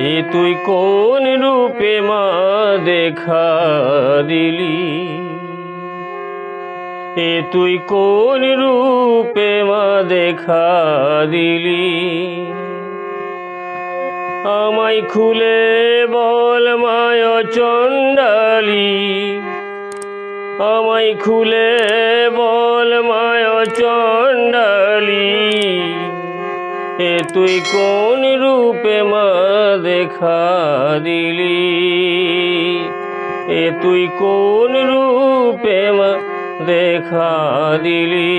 এ তুই কোন রূপে মা দেখা দিলি? এ তুই কোন রূপে মা দেখা দিলি? আমায় খুলে বল মায় চণ্ডালী। আমায় খুলে বল মায় চণ্ডালী। এ তুই কোন রূপে মা দেখা দিলি? এ তুই কোন রূপে মা দেখা দিলি?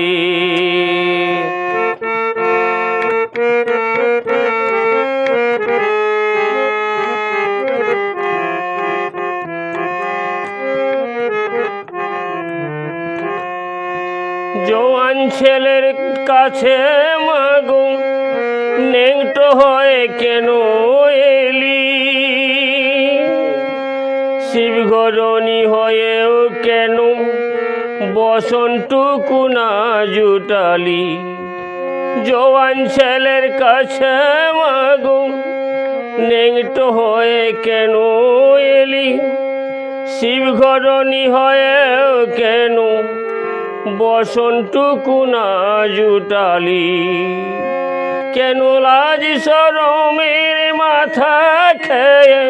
জোয়ান ছেলের কাছে মাগো। নেংটো হয় কেন এলি? শিবঘরণী হয়েও কেন বসন্তটুকু না জুটালি? জোয়ান ছেলের কাছে মাগো, নেংটো হয়ে কেন এলি? শিবঘরণী হয়েও কেন বসন্তটুকু না জুটালি? কেন লাজ সরমের মাথা খেয়ে,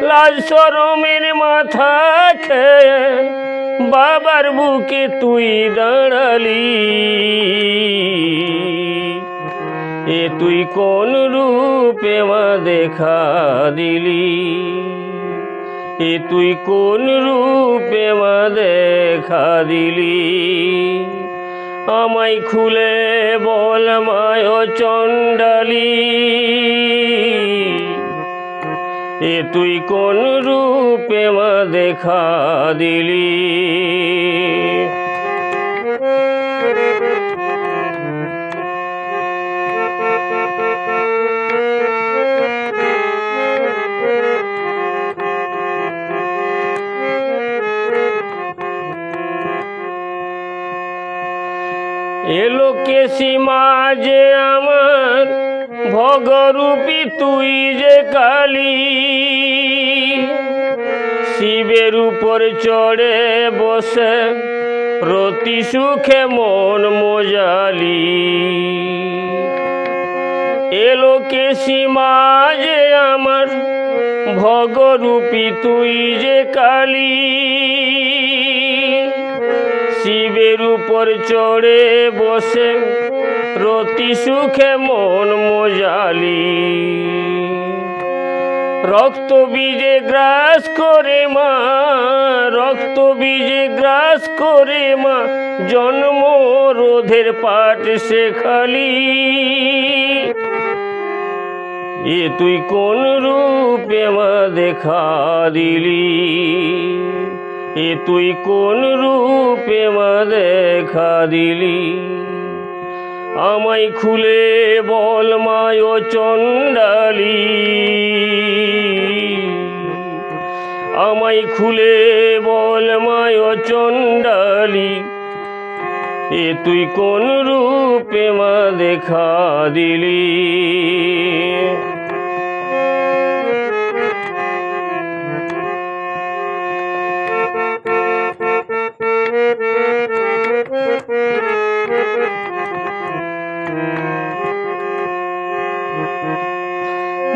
লাজ সরমের মাথা খেয়ে, বাবার বুকে তুই দাঁড়ালি। এ তুই কোন রূপে মা দেখা দিলি? এ তুই কোন রূপে মা দেখা দিলি? আমায় খুলে বল মায় চণ্ডালী এ তুই কোন রূপে মা দেখা দিলি? এলো কে সীমা যে আমার ভগরূপী তুই যে কালী? শিবের উপর চড়ে বসে রতি সুখে মন মোজালি। এলো কে সীমা যে আমার ভগরূপী তুই যে কালী? শিবের উপর চড়ে বসে, রতি সুখে মন মোজালি। রক্ত বীজে গ্রাস করে মা, রক্ত বীজে গ্রাস করে মা, জন্ম রোধের পাঠ শেখালি। এ তুই কোন রূপে মা দেখা দিলি? এ তুই কোন রূপে মা দেখা দিলি? আমায় খুলে বল মায় চণ্ডালী আমায় খুলে বল মায় চণ্ডালী এ তুই কোন রূপে মা দেখা দিলি?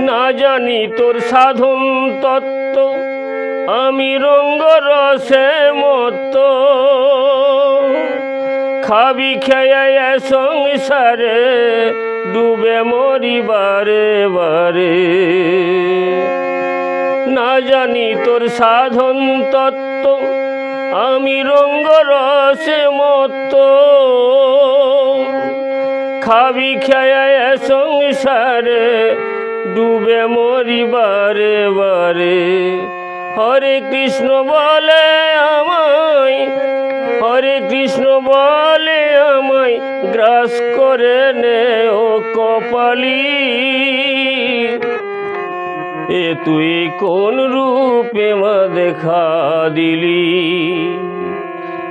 না জানি তোর সাধন তত্ত্ব। আমি রঙ্গ রসে মত খাবি খেয়ে সংসারে, ডুবে মরি বারে। বারে না জানি তোর সাধন তত্ত্ব। আমি রঙ্গ রসে মত খাবি খেয়ে সংসারে ডুবে মরি বারে। বারে হরে কৃষ্ণ বলে আমায়, হরে কৃষ্ণ বলে আমায়, গ্রাস করে নে ও কপালি। এ তুই কোন রূপে মা দেখা দিলি?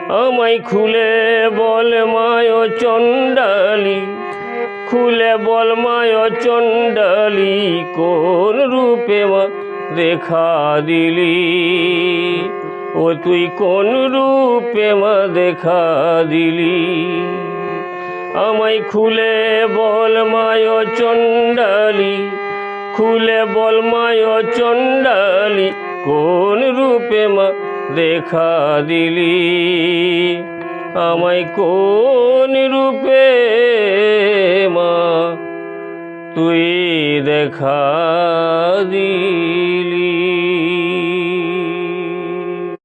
আমায় খুলে বল মায় চণ্ডালী। খুলে বল মায় চণ্ডালি, কোন রূপে মা দেখা দিলি? ও তুই কোন রূপে মা দেখা দিলি? আমায় খুলে বল মায় চণ্ডালি, খুলে বল মায় চণ্ডালি, কোন রূপে মা দেখা দিলি? আমায় কোন তুই দেখা দিলি।